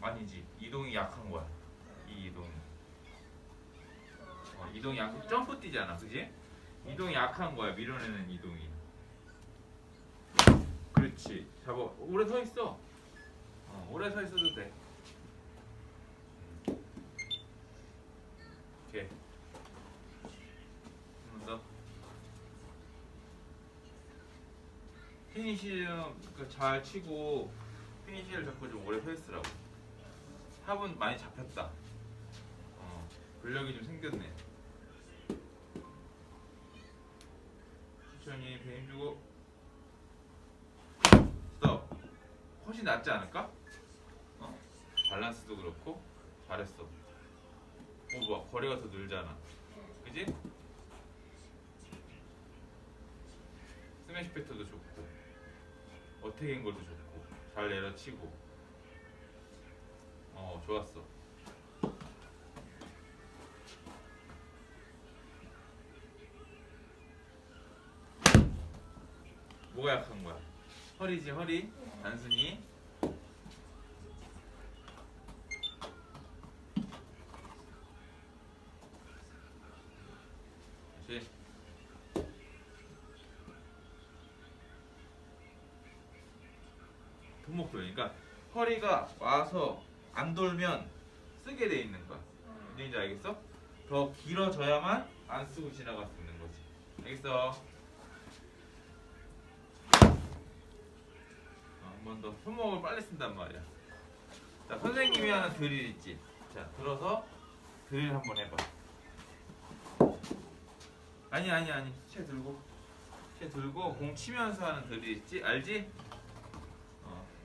아니지. 이동이 약한 거야. 이 이동 어, 이동이 약 점프 뛰잖아. 그지? 이동이 약한 거야. 밀어내는 이동이. 그렇지. 잡아. 오래 서 있어. 어, 오래 서 있어도 돼 오케이 한번더 피니시 그잘 치고 피니시를 잡고 좀 오래 서 있으라고 합은 많이 잡혔다. 어, 근력이 좀 생겼네. 천천히 배임 주고 스톱. 훨씬 낫지 않을까? 어? 밸런스도 그렇고 잘했어. 오, 봐 거리가 더 늘잖아. 그지? 스매시 패턴도 좋고 어택인 것도 좋고 잘 내려치고 어 좋았어. 뭐가 약한 거야? 허리지 허리 단순히 다시 돌 그러니까 허리가 와서 안 돌면 쓰게 돼 있는 거야. 뭔지 알겠어? 더 길어져야만 안 쓰고 지나갈 수 있는 거지. 알겠어? 한 번 더 손목을 빨리 쓴단 말이야. 자, 선생님이 하는 드릴 있지. 자, 들어서 드릴 한번 해봐. 아니 아니 아니, 채 들고, 채 들고 공 치면서 하는 드릴 있지, 알지?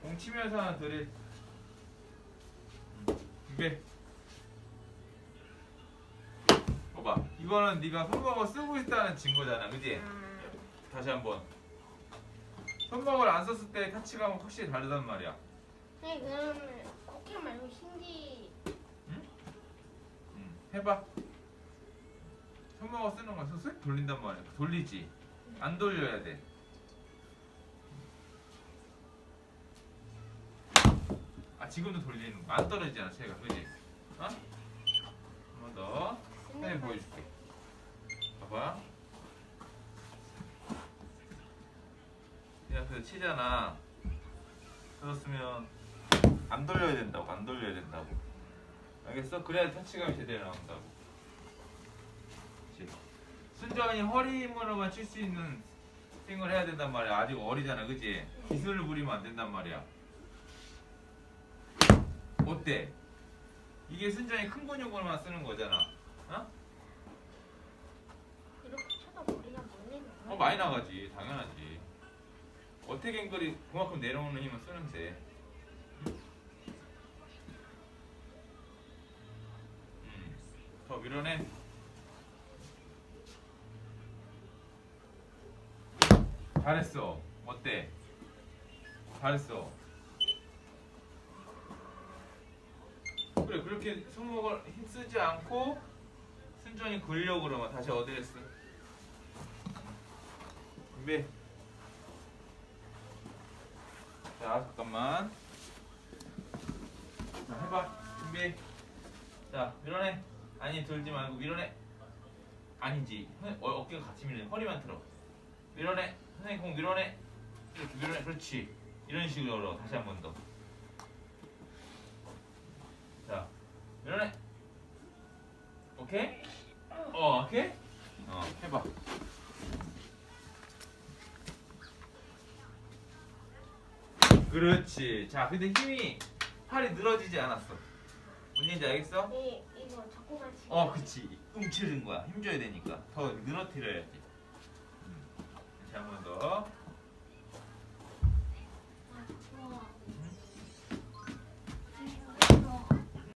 어, 공 치면서 하는 드릴. 음, 준비. 봐봐, 이거는 네가 손목을 쓰고 있다는 증거잖아, 그지? 음. 다시 한번. 손목을 안 썼을 때 타치감은 확실히 다르단 말이야. 네, 그러면 코끼 말고 힌지. 음, 해봐. 손목을 쓰는 건쓱 돌린단 말이야. 돌리지. 안 돌려야 돼. 지금도 돌리는 거. 안 떨어지잖아, 채가, 그지? 어? 한번 더. 선생님 보여줄게. 봐봐. 이 앞에서 치잖아. 그렇으면 안 돌려야 된다고, 안 돌려야 된다고. 알겠어? 그래야 터치감이 제대로 나온다고. 그치? 순전히 허리 힘으로만 칠 수 있는 스윙을 해야 된단 말이야. 아직 어리잖아, 그지? 기술을 부리면 안 된단 말이야. 어때? 이게 순전히 큰 근육으로만 쓰는 거잖아. 어? 이렇게 쳐도 머리가 멀리 나. 어 많이 나가지, 당연하지. 어택 앵글이 그만큼 내려오는 힘을 쓰는데. 음, 더 밀어내. 잘했어. 어때? 잘했어. 그렇게 손목을 힘 쓰지 않고 순전히 근력으로만 다시 쓰? 준비. 자 잠깐만. 자 해봐. 준비. 자 밀어내. 아니 들지 말고 밀어내. 아니지. 어, 어깨가 같이 밀려. 허리만 틀어. 밀어내. 선생님 공 밀어내. 이렇게 밀어내. 그렇지. 이런 식으로 다시 한 번 더. 자 밀어내. 오케이? 어 오케이? 어 해봐. 그렇지. 자, 근데 힘이 팔이 늘어지지 않았어. 뭔지 알겠어? 네, 이거 자꾸 같이. 어, 그치. 움츠린 거야. 힘줘야 되니까. 더 늘어뜨려야지.